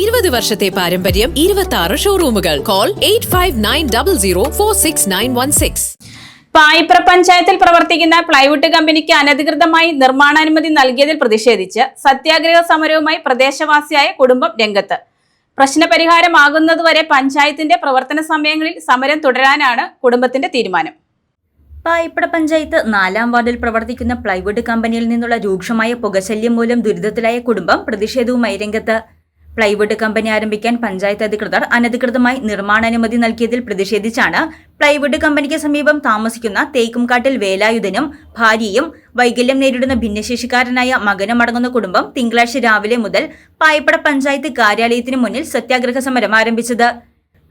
ഇരുപത് വർഷത്തെ പാരമ്പര്യം ഇരുപത്തി ആറ് ഷോറൂമുകൾ call eight five nine double zero four six nine one six Payipra പഞ്ചായത്തിൽ പ്രവർത്തിക്കുന്ന പ്ലൈവുഡ് കമ്പനിക്ക് അനധികൃതമായി നിർമ്മാണാനുമതി നൽകിയതിൽ പ്രതിഷേധിച്ച് സത്യാഗ്രഹ സമരവുമായി പ്രദേശവാസിയായ കുടുംബം രംഗത്ത്. പ്രശ്നപരിഹാരമാകുന്നതുവരെ പഞ്ചായത്തിന്റെ പ്രവർത്തന സമയങ്ങളിൽ സമരം തുടരാനാണ് കുടുംബത്തിന്റെ തീരുമാനം. പായിപ്പട പഞ്ചായത്ത് നാലാം വാർഡിൽ പ്രവർത്തിക്കുന്ന പ്ലൈവുഡ് കമ്പനിയിൽ നിന്നുള്ള രൂക്ഷമായ പുകശല്യം മൂലം ദുരിതത്തിലായ കുടുംബം പ്രതിഷേധവുമായി രംഗത്ത്. പ്ലൈവുഡ് കമ്പനി ആരംഭിക്കാൻ പഞ്ചായത്ത് അധികൃതർ അനധികൃതമായി നിർമ്മാണാനുമതി നൽകിയതിൽ പ്രതിഷേധിച്ചാണ് പ്ലൈവുഡ് കമ്പനിക്ക് സമീപം താമസിക്കുന്ന തേക്കുംകാട്ടിൽ വേലായുധനും ഭാര്യയും വൈകല്യം നേരിടുന്ന ഭിന്നശേഷിക്കാരനായ മകനും അടങ്ങുന്ന കുടുംബം തിങ്കളാഴ്ച രാവിലെ മുതൽ പായപ്പട പഞ്ചായത്ത് കാര്യാലയത്തിന് മുന്നിൽ സത്യാഗ്രഹ സമരം ആരംഭിച്ചത്.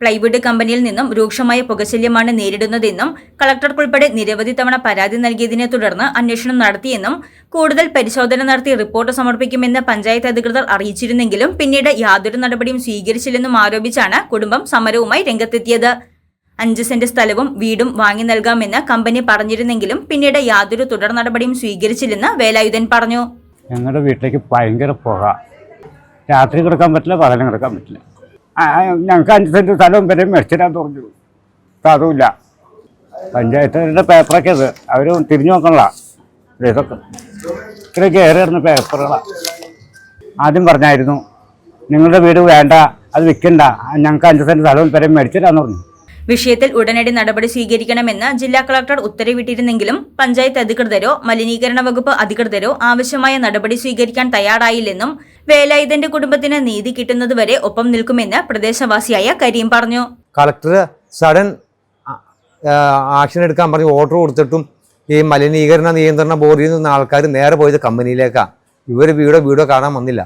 പ്ലൈവുഡ് കമ്പനിയിൽ നിന്നും രൂക്ഷമായ പുകശല്യമാണ് നേരിടുന്നതെന്നും കളക്ടർക്കുൾപ്പെടെ നിരവധി തവണ പരാതി നൽകിയതിനെ തുടർന്ന് അന്വേഷണം നടത്തിയെന്നും കൂടുതൽ പരിശോധന നടത്തി റിപ്പോർട്ട് സമർപ്പിക്കുമെന്ന് പഞ്ചായത്ത് അധികൃതർ അറിയിച്ചിരുന്നെങ്കിലും പിന്നീട് യാതൊരു നടപടിയും സ്വീകരിച്ചില്ലെന്നും ആരോപിച്ചാണ് കുടുംബം സമരവുമായി രംഗത്തെത്തിയത്. അഞ്ച് സെന്റ് സ്ഥലവും വീടും വാങ്ങി നൽകാമെന്ന് കമ്പനി പറഞ്ഞിരുന്നെങ്കിലും പിന്നീട് യാതൊരു തുടർ നടപടിയും സ്വീകരിച്ചില്ലെന്ന് വേലായുധൻ പറഞ്ഞു. ഞങ്ങളുടെ വീട്ടിലേക്ക് ഭയങ്കര പുക. രാത്രി കിടക്കാൻ പറ്റില്ല പകലും കിടക്കാൻ പറ്റില്ല. ഞങ്ങൾക്ക് അഞ്ച് സെന്റ് സ്ഥലവും വരെ മേടിച്ചിടാൻ പറഞ്ഞു അതുമില്ല പഞ്ചായത്തുകാരുടെ പേപ്പറൊക്കെ അത് അവർ തിരിഞ്ഞു നോക്കണല്ല ഇതൊക്കെ. ഇത്ര കയറി ഇടുന്ന പേപ്പറുകളാണ് ആദ്യം പറഞ്ഞായിരുന്നു നിങ്ങളുടെ വീട് വേണ്ട അത് വിൽക്കണ്ട. ഞങ്ങൾക്ക് അഞ്ച് സെന്റ് സ്ഥലവും വരെ മേടിച്ചിടാന്ന് പറഞ്ഞു. വിഷയത്തിൽ ഉടനടി നടപടി സ്വീകരിക്കണമെന്ന് ജില്ലാ കളക്ടർ ഉത്തരവിട്ടിരുന്നെങ്കിലും പഞ്ചായത്ത് അധികൃതരോ മലിനീകരണ വകുപ്പ് അധികൃതരോ ആവശ്യമായ നടപടി സ്വീകരിക്കാൻ തയ്യാറായില്ലെന്നും വേലായുധന്റെ കുടുംബത്തിന് നീതി കിട്ടുന്നതുവരെ ഒപ്പം നിൽക്കുമെന്ന് പ്രദേശവാസിയായ കരീം പറഞ്ഞു. കളക്ടർ സഡൻ ആക്ഷൻ എടുക്കാൻ പറഞ്ഞ് ഓർഡർ കൊടുത്തിട്ടും ഈ മലിനീകരണ നിയന്ത്രണ ബോർഡിൽ നിന്ന് ആൾക്കാർ നേരെ പോയത് കമ്പനിയിലേക്കാണ് ഇവർ വീടോ വീടോ കാണാൻ വന്നില്ല.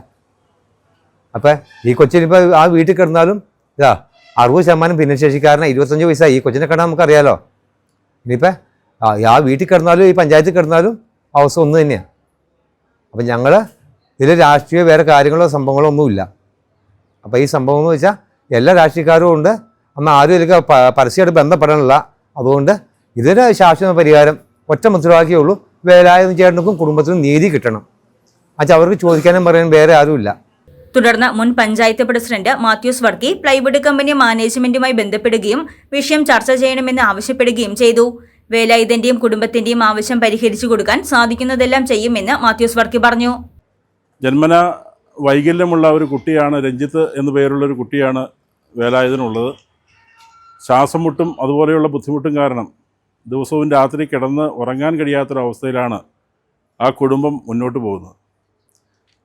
അപ്പം ഈ കൊച്ചിനിപ്പോൾ ആ വീട്ടിൽ കിടന്നാലും ഇതാ അറുപത് ശതമാനം ഭിന്നശേഷിക്കാരനെ ഇരുപത്തഞ്ച് വയസ്സായി ഈ കൊച്ചിനെ കണ്ടാൽ നമുക്കറിയാലോ. ഇനിയിപ്പോൾ ആ വീട്ടിൽ കിടന്നാലും ഈ പഞ്ചായത്തിൽ കിടന്നാലും അവസ്ഥ ഒന്ന് തന്നെയാണ് അപ്പം ഞങ്ങൾ ഇതിൽ രാഷ്ട്രീയ വേറെ കാര്യങ്ങളോ സംഭവങ്ങളോ ഒന്നുമില്ല. അപ്പോൾ ഈ സംഭവം എന്ന് വെച്ചാൽ എല്ലാ രാഷ്ട്രീയക്കാരും ഉണ്ട്. അന്ന് ആരും ഇതിലേക്ക് പരസ്യമായിട്ട് ബന്ധപ്പെടാനില്ല അതുകൊണ്ട് ഇതിന് ശാശ്വത പരിഹാരം ഒറ്റ മുദ്രവാക്കിയേ ഉള്ളൂ. വേലായുധം ചേട്ടനും കുടുംബത്തിനും നീതി കിട്ടണം. അച്ഛാ അവർക്ക് ചോദിക്കാനും പറയാനും വേറെ ആരുമില്ല. തുടർന്ന് മുൻ panchayat president Mathews Varkey plywood company മാനേജ്മെന്റുമായി ബന്ധപ്പെടുകയും വിഷയം ചർച്ച ചെയ്യണമെന്ന് ആവശ്യപ്പെടുകയും ചെയ്തു. വേലായുധന്റെയും കുടുംബത്തിന്റെയും ആവശ്യം പരിഹരിച്ചു കൊടുക്കാൻ സാധിക്കുന്നതെല്ലാം ചെയ്യുമെന്ന് മാത്യൂസ് വർക്കി പറഞ്ഞു. ജന്മന വൈകല്യമുള്ള ഒരു കുട്ടിയാണ് രഞ്ജിത്ത് എന്നു പേരുള്ള ഒരു കുട്ടിയാണ് വേലായുധനുള്ളത്. ശ്വാസം മുട്ടും അതുപോലെയുള്ള ബുദ്ധിമുട്ടും കാരണം ദിവസവും രാത്രി കിടന്ന് ഉറങ്ങാൻ കഴിയാത്തൊരവസ്ഥയിലാണ് ആ കുടുംബം മുന്നോട്ട് പോകുന്നത്.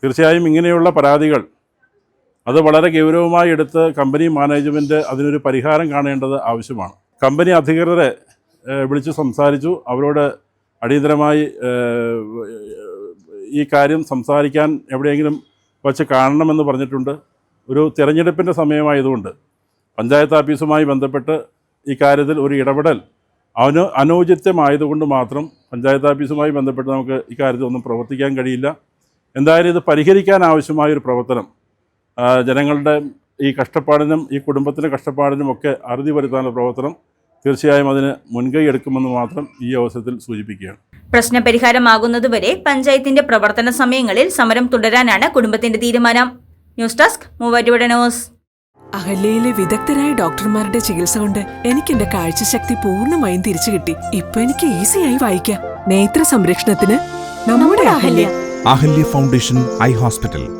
തീർച്ചയായും ഇങ്ങനെയുള്ള പരാതികൾ അത് വളരെ ഗൗരവമായി എടുത്ത് കമ്പനി മാനേജ്മെന്റ് അതിനൊരു പരിഹാരം കാണേണ്ടത് ആവശ്യമാണ്. കമ്പനി അധികൃതരെ വിളിച്ച് സംസാരിച്ചു. അവരോട് അടിയന്തരമായി ഈ കാര്യം സംസാരിക്കാൻ എവിടെയെങ്കിലും വച്ച് കാണണമെന്ന് പറഞ്ഞിട്ടുണ്ട്. ഒരു തിരഞ്ഞെടുപ്പിന്റെ സമയമായതുകൊണ്ട് പഞ്ചായത്ത് ഓഫീസുമായി ബന്ധപ്പെട്ട് ഈ കാര്യത്തിൽ ഒരു ഇടപെടൽ അവന് അനൗചിത്യമായതുകൊണ്ട് മാത്രം പഞ്ചായത്ത് ഓഫീസുമായി ബന്ധപ്പെട്ട് നമുക്ക് ഇക്കാര്യത്തിൽ കാര്യത്തിൽ ഒന്നും പ്രവർത്തിക്കാൻ കഴിയില്ല. എന്തായാലും ഇത് പരിഹരിക്കാൻ ആവശ്യമായ ഒരു പ്രവർത്തനം ജനങ്ങളുടെ ഈ കഷ്ടപ്പാടിനും ഈ കുടുംബത്തിന്റെ കഷ്ടപ്പാടിനും ഒക്കെ അറുതി വരുത്താനുള്ള പ്രവർത്തനം തീർച്ചയായും അതിന് മുൻകൈ എടുക്കുമെന്ന് മാത്രം ഈ അവസരത്തിൽ സൂചിപ്പിക്കുകയാണ്. പ്രശ്നപരിഹാരമാകുന്നതുവരെ പഞ്ചായത്തിന്റെ പ്രവർത്തന സമയങ്ങളിൽ സമരം തുടരാനാണ് കുടുംബത്തിന്റെ തീരുമാനം. News desk Muvattupuzha news. അഹല്യയിലെ വിദഗ്ധരായ ഡോക്ടർമാരുടെ ചികിത്സ കൊണ്ട് എനിക്ക് എന്റെ കാഴ്ചശക്തി പൂർണമായും തിരിച്ചു കിട്ടി. ഇപ്പൊ എനിക്ക് ഈസിയായി വായിക്കാം. നേത്ര സംരക്ഷണത്തിന് നമ്മുടെ Ahalya. Ahalya foundation eye hospital.